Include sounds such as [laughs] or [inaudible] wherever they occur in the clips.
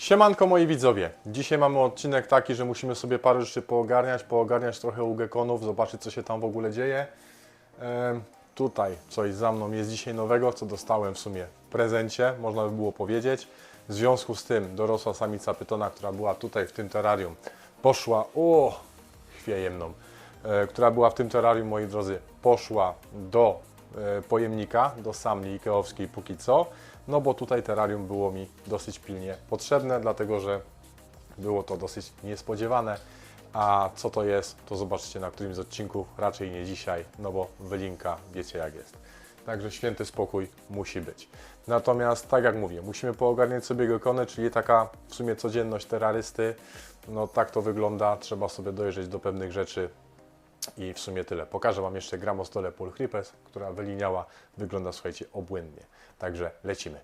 Siemanko moi widzowie, dzisiaj mamy odcinek taki, że musimy sobie parę rzeczy poogarniać, poogarniać trochę u zobaczyć co się tam w ogóle dzieje. Tutaj coś za mną jest dzisiaj nowego, co dostałem w sumie w prezencie, można by było powiedzieć. W związku z tym dorosła samica pytona, która była tutaj w tym terrarium, poszła, o, chwieje mną, e, która była w tym terrarium, moi drodzy, poszła do e, pojemnika, do samli ikeowskiej póki co, no bo tutaj terrarium było mi dosyć pilnie potrzebne, dlatego że było to dosyć niespodziewane. A co to jest, to zobaczycie na którymś z odcinków, raczej nie dzisiaj, no bo wylinka wiecie jak jest. Także święty spokój musi być. Natomiast tak jak mówię, musimy poogarniać sobie gekony, czyli taka w sumie codzienność terrorysty. No tak to wygląda, trzeba sobie dojrzeć do pewnych rzeczy i w sumie tyle. Pokażę Wam jeszcze gramostole Pulchripes, która wyliniała, wygląda słuchajcie obłędnie. Także lecimy.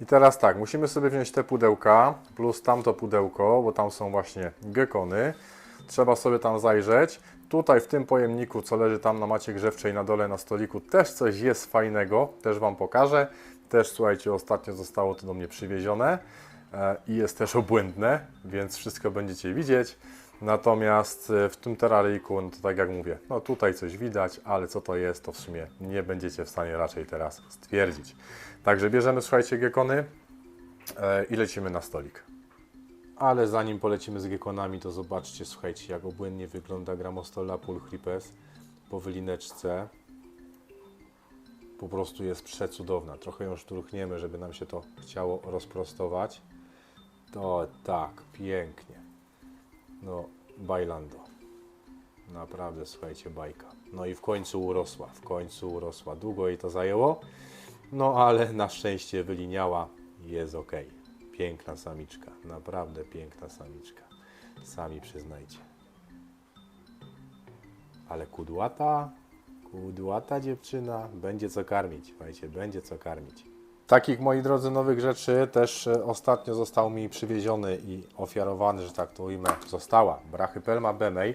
I teraz tak, musimy sobie wziąć te pudełka plus tamto pudełko, bo tam są właśnie gekony. Trzeba sobie tam zajrzeć. Tutaj w tym pojemniku, co leży tam na macie grzewczej na dole na stoliku, też coś jest fajnego, też Wam pokażę. Też słuchajcie, ostatnio zostało to do mnie przywiezione i jest też obłędne, więc wszystko będziecie widzieć. Natomiast e, w tym terraryjku, no to tak jak mówię, no tutaj coś widać, ale co to jest, to w sumie nie będziecie w stanie raczej teraz stwierdzić. Także bierzemy, słuchajcie, gekony e, i lecimy na stolik. Ale zanim polecimy z gekonami, to zobaczcie, słuchajcie, jak obłędnie wygląda gramostola Pulchripes po wylineczce. Po prostu jest przecudowna. Trochę ją szturchniemy, żeby nam się to chciało rozprostować. To tak, pięknie. No, bailando. Naprawdę, słuchajcie, bajka. No i w końcu urosła, w końcu urosła. Długo jej to zajęło, no ale na szczęście wyliniała jest ok. Piękna samiczka, naprawdę piękna samiczka. Sami przyznajcie. Ale kudłata, kudłata dziewczyna, będzie co karmić, słuchajcie, będzie co karmić. Takich, moi drodzy, nowych rzeczy też e, ostatnio został mi przywieziony i ofiarowany, że tak to ujmę, została brachypelma bemej.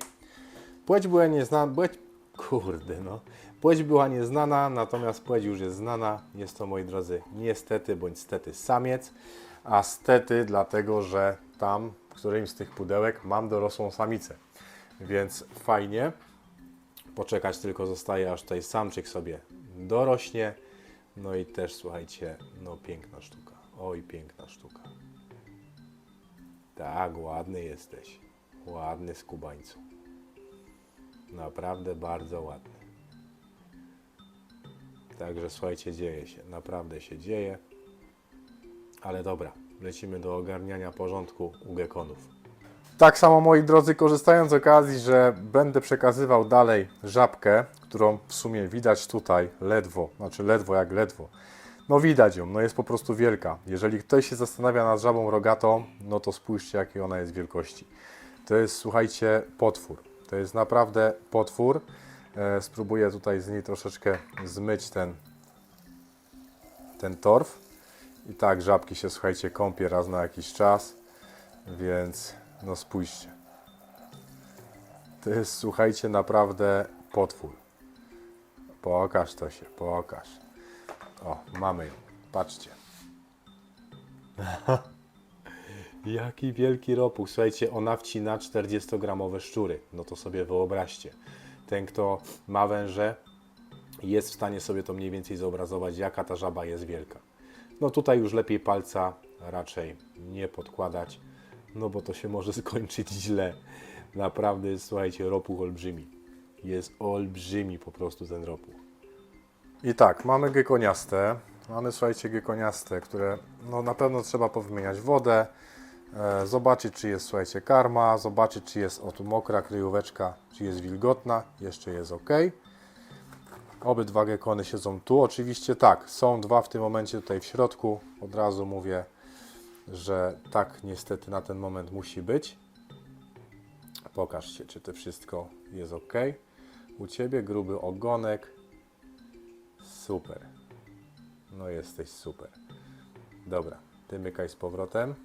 Płeć była nieznana, płeć, kurde no, płeć była nieznana, natomiast płeć już jest znana. Jest to, moi drodzy, niestety bądź stety samiec, a stety dlatego, że tam w którymś z tych pudełek mam dorosłą samicę. Więc fajnie. Poczekać tylko zostaje, aż tutaj samczyk sobie dorośnie. No i też, słuchajcie, no piękna sztuka. Oj, piękna sztuka. Tak, ładny jesteś. Ładny skubańcu. Naprawdę bardzo ładny. Także słuchajcie, dzieje się. Naprawdę się dzieje. Ale dobra, lecimy do ogarniania porządku u gekonów. Tak samo moi drodzy, korzystając z okazji, że będę przekazywał dalej żabkę, którą w sumie widać tutaj ledwo, znaczy ledwo jak ledwo. No widać ją, no jest po prostu wielka. Jeżeli ktoś się zastanawia nad żabą rogatą, no to spójrzcie jakiej ona jest wielkości. To jest, słuchajcie, potwór. To jest naprawdę potwór. E, spróbuję tutaj z niej troszeczkę zmyć ten, ten torf. I tak, żabki się, słuchajcie, kąpie raz na jakiś czas, więc no spójrzcie. To jest, słuchajcie, naprawdę potwór. Pokaż to się, pokaż. O, mamy ją. Patrzcie. [laughs] Jaki wielki ropuch. Słuchajcie, ona wcina 40-gramowe szczury. No to sobie wyobraźcie. Ten, kto ma węże, jest w stanie sobie to mniej więcej zobrazować, jaka ta żaba jest wielka. No tutaj już lepiej palca raczej nie podkładać, no bo to się może skończyć źle. Naprawdę słuchajcie, ropuch olbrzymi. Jest olbrzymi po prostu ten ropuch. I tak, mamy gekoniaste. Mamy, słuchajcie, gekoniaste, które no, na pewno trzeba powymieniać wodę, e, zobaczyć, czy jest, słuchajcie, karma, zobaczyć, czy jest o tu mokra kryjóweczka, czy jest wilgotna, jeszcze jest ok. Obydwa gekony siedzą tu. Oczywiście tak, są dwa w tym momencie tutaj w środku. Od razu mówię, że tak niestety na ten moment musi być. Pokażcie, czy to wszystko jest ok. U Ciebie gruby ogonek. Super. No jesteś super. Dobra, Ty mykaj z powrotem.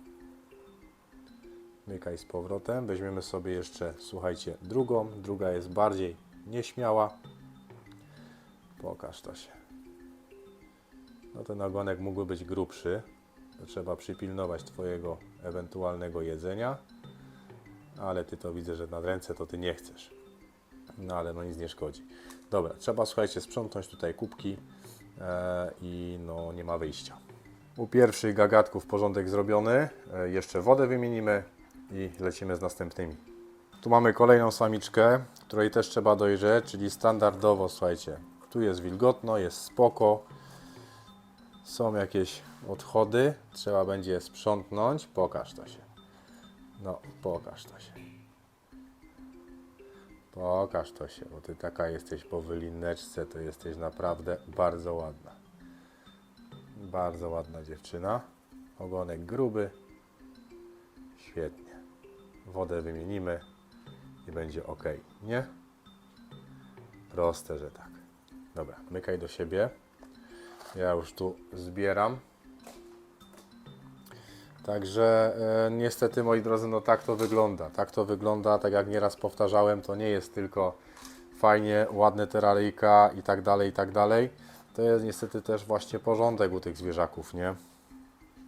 Mykaj z powrotem. Weźmiemy sobie jeszcze, słuchajcie, drugą. Druga jest bardziej nieśmiała. Pokaż to się. No ten ogonek mógłby być grubszy. To trzeba przypilnować Twojego ewentualnego jedzenia. Ale Ty to widzę, że na ręce to Ty nie chcesz. No ale no nic nie szkodzi. Dobra, trzeba słuchajcie sprzątnąć tutaj kubki e, i no nie ma wyjścia. U pierwszych gagatków porządek zrobiony. E, jeszcze wodę wymienimy i lecimy z następnymi. Tu mamy kolejną samiczkę, której też trzeba dojrzeć, czyli standardowo, słuchajcie, tu jest wilgotno, jest spoko, są jakieś odchody, trzeba będzie je sprzątnąć, pokaż to się. No, pokaż to się. Pokaż to się, bo ty taka jesteś po wylineczce, to jesteś naprawdę bardzo ładna. Bardzo ładna dziewczyna. Ogonek gruby. Świetnie. Wodę wymienimy i będzie ok, nie? Proste, że tak. Dobra, mykaj do siebie. Ja już tu zbieram. Także e, niestety, moi drodzy, no tak to wygląda. Tak to wygląda, tak jak nieraz powtarzałem, to nie jest tylko fajnie, ładne teraryjka i tak dalej, i tak dalej. To jest niestety też właśnie porządek u tych zwierzaków, nie?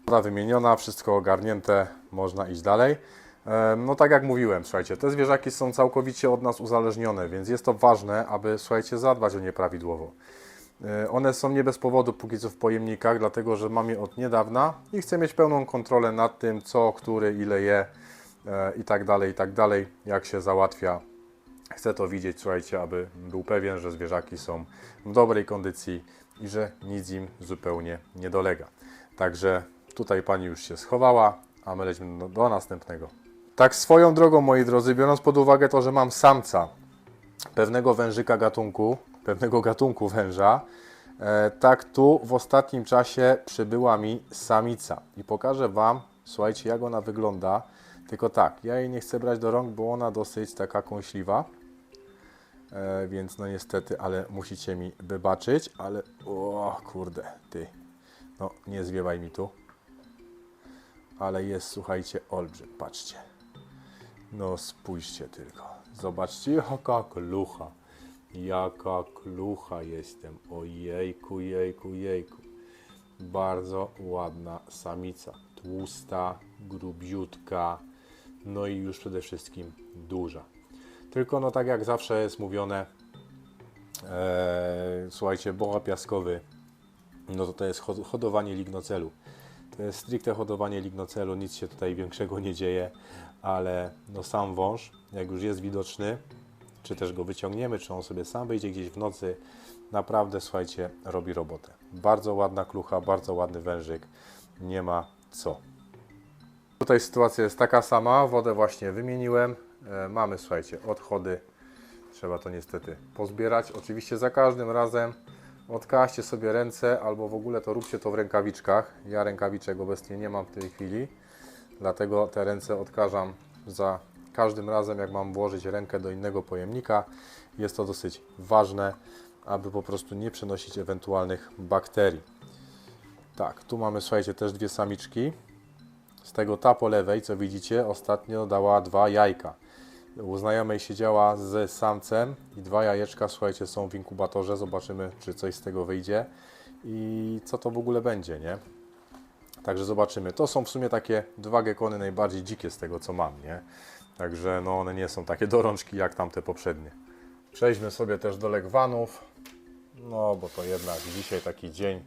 Woda wymieniona, wszystko ogarnięte, można iść dalej. E, No tak jak mówiłem, słuchajcie, te zwierzaki są całkowicie od nas uzależnione, więc jest to ważne, aby, słuchajcie, zadbać o nie prawidłowo. E, One są nie bez powodu póki co w pojemnikach, dlatego że mam je od niedawna i chcę mieć pełną kontrolę nad tym, co, który, ile je e, i tak dalej, i tak dalej, jak się załatwia. Chcę to widzieć, słuchajcie, aby był pewien, że zwierzaki są w dobrej kondycji i że nic im zupełnie nie dolega. Także tutaj pani już się schowała, a my lecimy do, do następnego. Tak swoją drogą, moi drodzy, biorąc pod uwagę to, że mam samca pewnego wężyka gatunku, pewnego gatunku węża, e, tak tu w ostatnim czasie przybyła mi samica. I pokażę Wam, słuchajcie, jak ona wygląda. Tylko tak, ja jej nie chcę brać do rąk, bo ona dosyć taka kąśliwa. E, więc no niestety, ale musicie mi wybaczyć, ale o kurde, ty, no nie zwiewaj mi tu. Ale jest, słuchajcie, olbrzym, patrzcie. No spójrzcie tylko, zobaczcie jaka klucha, jaka klucha jestem, ojejku, jejku, jejku. Bardzo ładna samica, tłusta, grubiutka, no i już przede wszystkim duża. Tylko no tak jak zawsze jest mówione, e, słuchajcie, boa piaskowy, no to to jest hod- hodowanie lignocelu. To jest stricte hodowanie lignocelu, nic się tutaj większego nie dzieje, ale no sam wąż, jak już jest widoczny, czy też go wyciągniemy, czy on sobie sam wyjdzie gdzieś w nocy, naprawdę, słuchajcie, robi robotę. Bardzo ładna klucha, bardzo ładny wężyk, nie ma co. Tutaj sytuacja jest taka sama, wodę właśnie wymieniłem, e, mamy, słuchajcie, odchody, trzeba to niestety pozbierać. Oczywiście za każdym razem odkażcie sobie ręce, albo w ogóle to róbcie to w rękawiczkach. Ja rękawiczek obecnie nie mam w tej chwili, dlatego te ręce odkażam za każdym razem, jak mam włożyć rękę do innego pojemnika. Jest to dosyć ważne, aby po prostu nie przenosić ewentualnych bakterii. Tak, tu mamy, słuchajcie, też dwie samiczki. Z tego ta po lewej, co widzicie, ostatnio dała dwa jajka. U znajomej siedziała z samcem i dwa jajeczka, słuchajcie, są w inkubatorze. Zobaczymy, czy coś z tego wyjdzie i co to w ogóle będzie, nie? Także zobaczymy. To są w sumie takie dwa gekony najbardziej dzikie z tego, co mam, nie? Także no one nie są takie dorączki jak tamte poprzednie. Przejdźmy sobie też do legwanów. No, bo to jednak dzisiaj taki dzień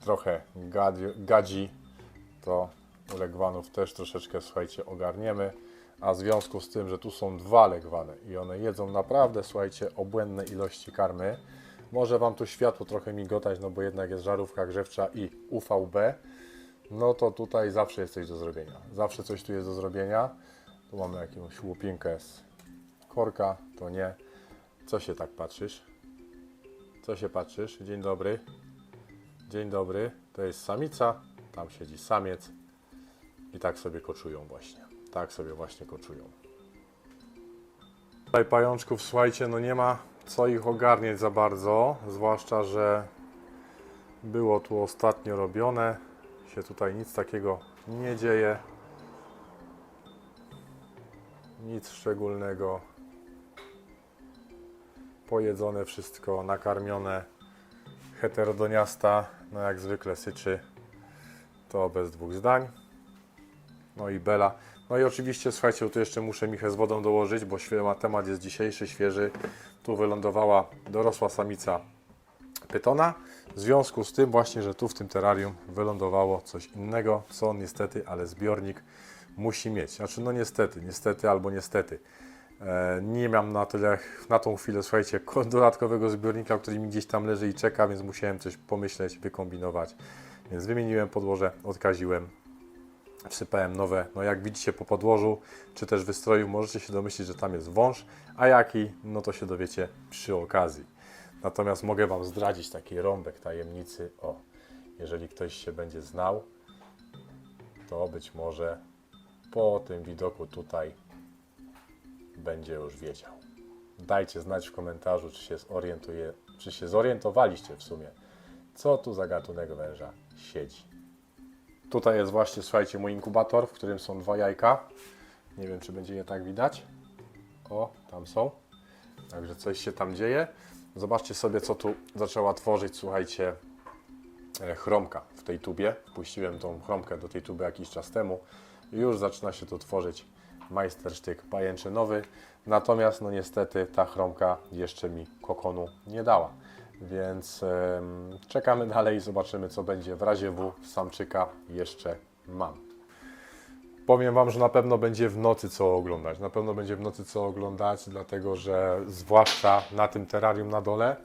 trochę gadzi, gadzi to u legwanów też troszeczkę, słuchajcie, ogarniemy. A w związku z tym, że tu są dwa legwany i one jedzą naprawdę, słuchajcie, obłędne ilości karmy, może Wam tu światło trochę migotać, no bo jednak jest żarówka grzewcza i UVB, no to tutaj zawsze jest coś do zrobienia. Zawsze coś tu jest do zrobienia. Tu mamy jakąś łupinkę z korka, to nie. Co się tak patrzysz? Co się patrzysz? Dzień dobry. Dzień dobry. To jest samica, tam siedzi samiec i tak sobie koczują właśnie. Tak sobie właśnie koczują. Tutaj pajączków, słuchajcie, no nie ma co ich ogarniać za bardzo, zwłaszcza, że było tu ostatnio robione, się tutaj nic takiego nie dzieje. Nic szczególnego. Pojedzone wszystko, nakarmione. Heterodoniasta, no jak zwykle syczy, to bez dwóch zdań. No i Bela. No i oczywiście, słuchajcie, tu jeszcze muszę Michę z wodą dołożyć, bo temat jest dzisiejszy, świeży. Tu wylądowała dorosła samica pytona. W związku z tym właśnie, że tu w tym terrarium wylądowało coś innego, co niestety, ale zbiornik musi mieć. Znaczy, no niestety, niestety albo niestety. E, nie mam na tyle, na tą chwilę, słuchajcie, [laughs] ko- dodatkowego zbiornika, który mi gdzieś tam leży i czeka, więc musiałem coś pomyśleć, wykombinować. Więc wymieniłem podłoże, odkaziłem, wsypałem nowe. No jak widzicie po podłożu, czy też wystroju, możecie się domyślić, że tam jest wąż, a jaki, no to się dowiecie przy okazji. Natomiast mogę Wam zdradzić taki rąbek tajemnicy. O, jeżeli ktoś się będzie znał, to być może po tym widoku tutaj będzie już wiedział. Dajcie znać w komentarzu, czy się zorientuje, czy się zorientowaliście w sumie, co tu za gatunek węża siedzi. Tutaj jest właśnie, słuchajcie, mój inkubator, w którym są dwa jajka. Nie wiem, czy będzie je tak widać. O, tam są. Także coś się tam dzieje. Zobaczcie sobie, co tu zaczęła tworzyć, słuchajcie, e, chromka w tej tubie. Wpuściłem tą chromkę do tej tuby jakiś czas temu. Już zaczyna się tu tworzyć majstersztyk pajęczynowy. Natomiast, no niestety, ta chromka jeszcze mi kokonu nie dała. Więc czekamy dalej i zobaczymy, co będzie. W razie W samczyka jeszcze mam. Powiem Wam, że na pewno będzie w nocy co oglądać. Na pewno będzie w nocy co oglądać, dlatego że zwłaszcza na tym terrarium na dole,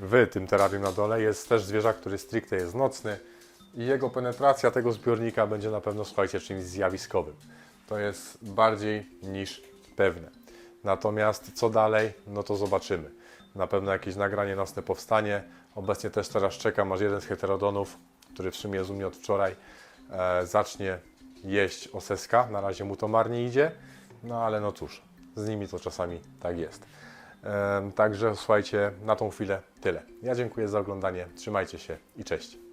w tym terrarium na dole jest też zwierzak, który stricte jest nocny i jego penetracja tego zbiornika będzie na pewno, słuchajcie, czymś zjawiskowym. To jest bardziej niż pewne. Natomiast co dalej, no to zobaczymy. Na pewno jakieś nagranie nocne powstanie. Obecnie też teraz czekam, aż jeden z heterodonów, który w sumie jest u mnie od wczoraj, e, zacznie jeść oseska. Na razie mu to marnie idzie, no ale no cóż, z nimi to czasami tak jest. Em, Także słuchajcie, na tą chwilę tyle. Ja dziękuję za oglądanie, trzymajcie się i cześć.